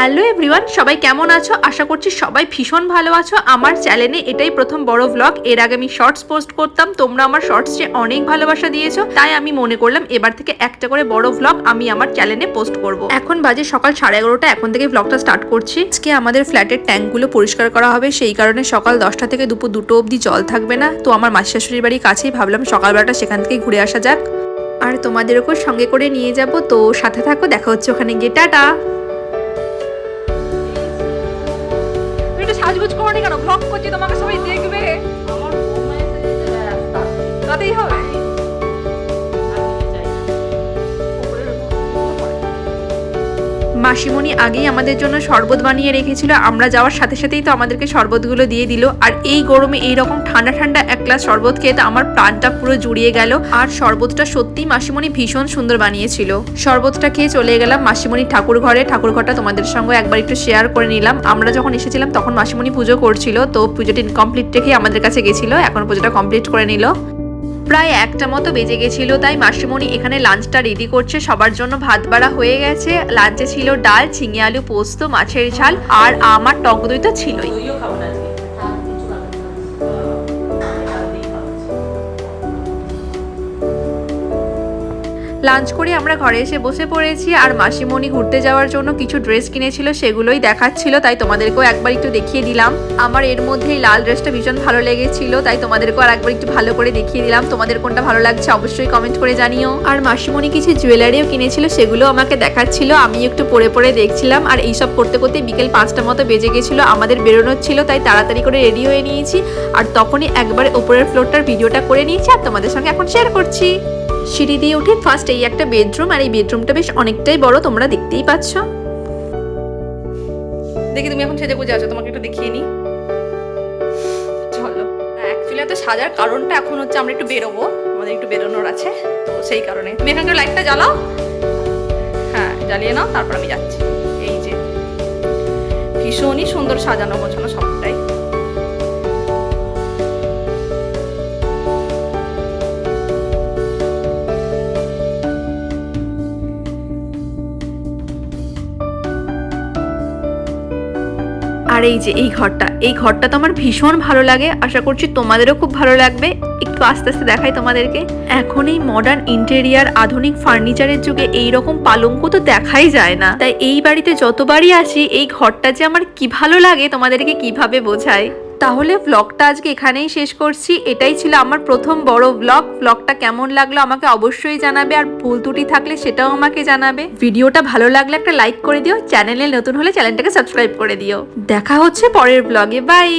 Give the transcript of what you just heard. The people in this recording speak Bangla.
হ্যালো এভরিওয়ান, সবাই কেমন আছো? আশা করছি সবাই ভীষণ ভালো আছো। আমার চ্যানেলে এটাই প্রথম বড় ব্লগ এর আগে আমি শর্টস পোস্ট করতাম, তোমরা আমার শর্টসে অনেক ভালোবাসা দিয়েছ, তাই আমি মনে করলাম এবার থেকে একটা করে বড় ব্লগ আমি আমার চ্যানেলে পোস্ট করব। এখন বাজে সকাল সাড়ে এগারোটা, এখন থেকে ব্লগটা স্টার্ট করছি। আজকে আমাদের ফ্ল্যাটের ট্যাঙ্কগুলো পরিষ্কার করা হবে, সেই কারণে সকাল দশটা থেকে দুপুর দুটো অবধি জল থাকবে না। তো আমার মাসি শাশুড়ির বাড়ি কাছেই ভাবলাম সকালবেলাটা সেখান থেকে ঘুরে আসা যাক। আর তোমাদেরকেও সঙ্গে করে নিয়ে যাব, তো সাথে থাকো, দেখা হচ্ছে ওখানে গিয়ে, টাটা! 恥ずぶち込まねえからフラッコっていうの任せばいいんだよ মাসিমণি আগেই আমাদের জন্য শরবত বানিয়ে রেখেছিল, আমরা যাওয়ার সাথে সাথেই তো আমাদেরকে শরবতগুলো দিয়ে দিল। আর এই গরমে এই রকম ঠান্ডা ঠান্ডা এক গ্লাস শরবত খেয়ে তো আমার প্রাণটা পুরো জুড়িয়ে গেল। আর শরবতটা সত্যি মাসিমণি ভীষণ সুন্দর বানিয়েছিল। শরবতটা খেয়ে চলে গেলাম মাসিমণি ঠাকুর ঘরে। ঠাকুর ঘরটা তোমাদের সঙ্গে একবার একটু শেয়ার করে নিলাম। আমরা যখন এসেছিলাম তখন মাসিমণি পুজো করছিল, তো পুজোটি কমপ্লিট রেখে আমাদের কাছে গেছিল, এখন পুজোটা কমপ্লিট করে নিল। প্রায় একটা মতো বেজে গেছিল, তাই মাসিমণি এখানে লাঞ্চটা রেডি করছে। সবার জন্য ভাত বাড়া হয়ে গেছে। লাঞ্চে ছিল ডাল, ঝিঙে আলু পোস্ত, মাছের ঝাল আর আমার টক দই তো ছিলই। লাঞ্চ করে, আমরা ঘরে এসে বসে পড়েছি আর মাসিমণি ঘুরতে যাওয়ার জন্য কিছু ড্রেস কিনেছিল, সেগুলোই দেখাচ্ছিল, তাই তোমাদেরকেও একবার একটু দেখিয়ে দিলাম। আমার এর মধ্যে এই লাল ড্রেসটা ভীষণ ভালো লেগেছিল, তাই তোমাদেরকেও আর একবার একটু ভালো করে দেখিয়ে দিলাম। তোমাদের কোনটা ভালো লাগছে অবশ্যই কমেন্ট করে জানিও। আর মাসিমণি কিছু জুয়েলারিও কিনেছিল, সেগুলো আমাকে দেখাচ্ছিল, আমি একটু পরে পরে দেখছিলাম, আর এইসব করতে করতে বিকেল পাঁচটা মতো বেজে গেছিল, আমাদের বেরোনোর ছিল, তাই তাড়াতাড়ি করে রেডি হয়ে নিয়েছি। আর তখনই একবার ওপরের ফ্লোরটার ভিডিওটা করে নিয়েছি, আর তোমাদের সঙ্গে এখন শেয়ার করছি। সিঁড়ি দিয়ে উঠে ফার্স্ট এই একটা বেডরুম আর এই বেডরুমটা বেশ অনেকটাই বড়, তোমরা দেখতেই পাচ্ছ। দেখি তুমি এখন সেজে গুজে আছো, তোমাকে একটু দেখিয়ে নি। চলো। অ্যাকচুয়ালি এত সাজার কারণটা এখন হচ্ছে আমরা একটু বেরোবো, আমাদের একটু বেরোনোর আছে, তো সেই কারণে। তুমি এখানকার লাইটটা জ্বালাও। হ্যাঁ জ্বালিয়ে নাও, তারপর আমি যাচ্ছি। এই যে। ভীষণই সুন্দর সাজানো গোছানো সবটাই আর এই যে, এই ঘরটা এই ঘরটা তো আমার ভীষণ ভালো লাগে। আশা করছি তোমাদেরও খুব ভালো লাগবে। একটু আস্তে আস্তে দেখাই তোমাদেরকে। এখন এই মডার্ন ইন্টেরিয়ার আধুনিক ফার্নিচারের যুগে এই রকম পালঙ্ক তো দেখাই যায় না। তাই এই বাড়িতে যতবারই আসি, এই ঘরটা যে আমার কি ভালো লাগে তোমাদেরকে কীভাবে বোঝায় তাহলে ব্লগটা আজকে এখানেই শেষ করছি। এটাই ছিল আমার প্রথম বড় ব্লগ ব্লগটা কেমন লাগল আমাকে অবশ্যই জানাবে আর ভুল ত্রুটি থাকলে সেটাও আমাকে জানাবে। ভিডিওটা ভালো লাগলে একটা লাইক করে দিও। চ্যানেলে নতুন হলে চ্যানেলটাকে সাবস্ক্রাইব করে দিও। দেখা হচ্ছে পরের ব্লগে বাই